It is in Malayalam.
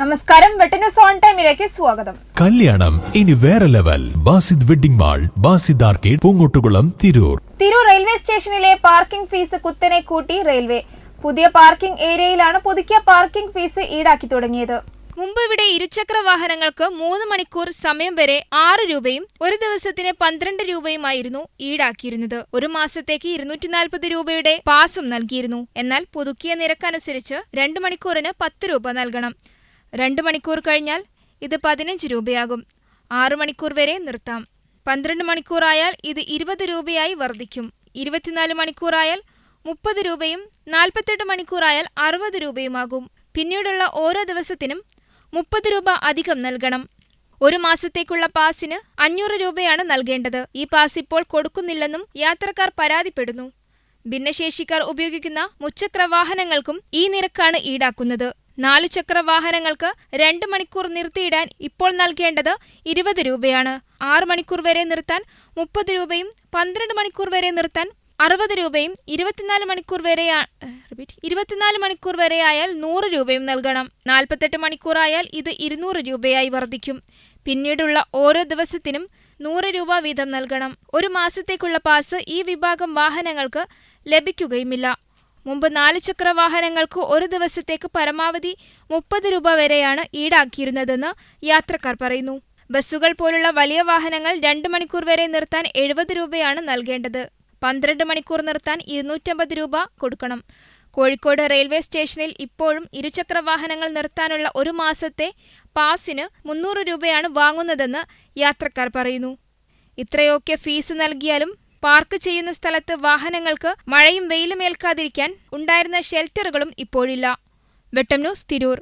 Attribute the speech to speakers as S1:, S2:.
S1: നമസ്കാരം. വെട്ടന്യൂസ് ഓൺ ടൈമിലേക്ക് സ്വാഗതം.
S2: കല്യാണം ഇനി വേറെ level. Basid wedding mall Basid arcade Poongottukulam Tirur.
S1: Tirur railway സ്റ്റേഷനിലെ പാർക്കിംഗ് ഫീസ് കുത്തനെ കൂട്ടി റെയിൽവേ. പുതിയ പാർക്കിംഗ് ഏരിയയിലാണ് പുതുക്കിയ പാർക്കിംഗ് ഫീസ് ഈടാക്കി തുടങ്ങിയത്. മുമ്പ് ഇവിടെ ഇരുചക്ര വാഹനങ്ങൾക്ക് മൂന്ന് മണിക്കൂർ സമയം വരെ ആറ് രൂപയും ഒരു ദിവസത്തിന് പന്ത്രണ്ട് രൂപയുമായിരുന്നു ഈടാക്കിയിരുന്നത്. ഒരു മാസത്തേക്ക് ഇരുന്നൂറ്റി നാൽപ്പത് രൂപയുടെ പാസും നൽകിയിരുന്നു. എന്നാൽ പുതുക്കിയ നിരക്കനുസരിച്ച് രണ്ട് മണിക്കൂറിന് പത്ത് രൂപ നൽകണം. രണ്ട് മണിക്കൂർ കഴിഞ്ഞാൽ ഇത് പതിനഞ്ച് രൂപയാകും. ആറ് മണിക്കൂർ വരെ നിർത്താം. പന്ത്രണ്ട് മണിക്കൂറായാൽ ഇത് ഇരുപത് രൂപയായി വർദ്ധിക്കും. ഇരുപത്തിനാല് മണിക്കൂറായാൽ മുപ്പത് രൂപയും നാൽപ്പത്തെട്ട് മണിക്കൂറായാൽ അറുപത് രൂപയുമാകും. പിന്നീടുള്ള ഓരോ ദിവസത്തിനും മുപ്പത് രൂപ അധികം നൽകണം. ഒരു മാസത്തേക്കുള്ള പാസിന് അഞ്ഞൂറ് രൂപയാണ് നൽകേണ്ടത്. ഈ പാസ് ഇപ്പോൾ കൊടുക്കുന്നില്ലെന്നും യാത്രക്കാർ പരാതിപ്പെടുന്നു. ഭിന്നശേഷിക്കാർ ഉപയോഗിക്കുന്ന മുച്ചക്ര വാഹനങ്ങൾക്കും ഈ നിരക്കാണ് ഈടാക്കുന്നത്. നാലു ചക്ര വാഹനങ്ങൾക്ക് രണ്ട് മണിക്കൂർ നിർത്തിയിടാൻ ഇപ്പോൾ നൽകേണ്ടത് ഇരുപത് രൂപയാണ്. ആറ് മണിക്കൂർ വരെ നിർത്താൻ മുപ്പത് രൂപയും പന്ത്രണ്ട് മണിക്കൂർ വരെ നിർത്താൻ അറുപത് രൂപയും ഇരുപത്തിനാല് മണിക്കൂർ വരെ ഇരുപത്തിനാല് മണിക്കൂർ വരെ ആയാൽ നൂറ് രൂപയും നൽകണം. നാൽപ്പത്തെട്ട് മണിക്കൂറായാൽ ഇത് ഇരുന്നൂറ് രൂപയായി വർദ്ധിക്കും. പിന്നീടുള്ള ഓരോ ദിവസത്തിനും നൂറ് രൂപ വീതം നൽകണം. ഒരു മാസത്തേക്കുള്ള പാസ് ഈ വിഭാഗം വാഹനങ്ങൾക്ക് ലഭിക്കുകയുമില്ല. മുമ്പ് നാല് ചക്ര വാഹനങ്ങൾക്ക് ഒരു ദിവസത്തേക്ക് പരമാവധി മുപ്പത് രൂപ വരെയാണ് ഈടാക്കിയിരുന്നതെന്ന് യാത്രക്കാർ പറയുന്നു. ബസ്സുകൾ പോലുള്ള വലിയ വാഹനങ്ങൾ രണ്ട് മണിക്കൂർ വരെ നിർത്താൻ എഴുപത് രൂപയാണ് നൽകേണ്ടത്. പന്ത്രണ്ട് മണിക്കൂർ നിർത്താൻ ഇരുന്നൂറ്റമ്പത് രൂപ കൊടുക്കണം. കോഴിക്കോട് റെയിൽവേ സ്റ്റേഷനിൽ ഇപ്പോഴും ഇരുചക്ര വാഹനങ്ങൾ നിർത്താനുള്ള ഒരു മാസത്തെ പാസിന് മുന്നൂറ് രൂപയാണ് വാങ്ങുന്നതെന്ന് യാത്രക്കാർ പറയുന്നു. ഇത്രയൊക്കെ ഫീസ് നൽകിയാലും പാർക്ക് ചെയ്യുന്ന സ്ഥലത്ത് വാഹനങ്ങൾക്ക് മഴയും വെയിലും ഏൽക്കാതിരിക്കാൻ ഉണ്ടായിരുന്ന ഷെൽട്ടറുകളും ഇപ്പോഴില്ല. വെട്ടം ന്യൂസ് തിരൂർ.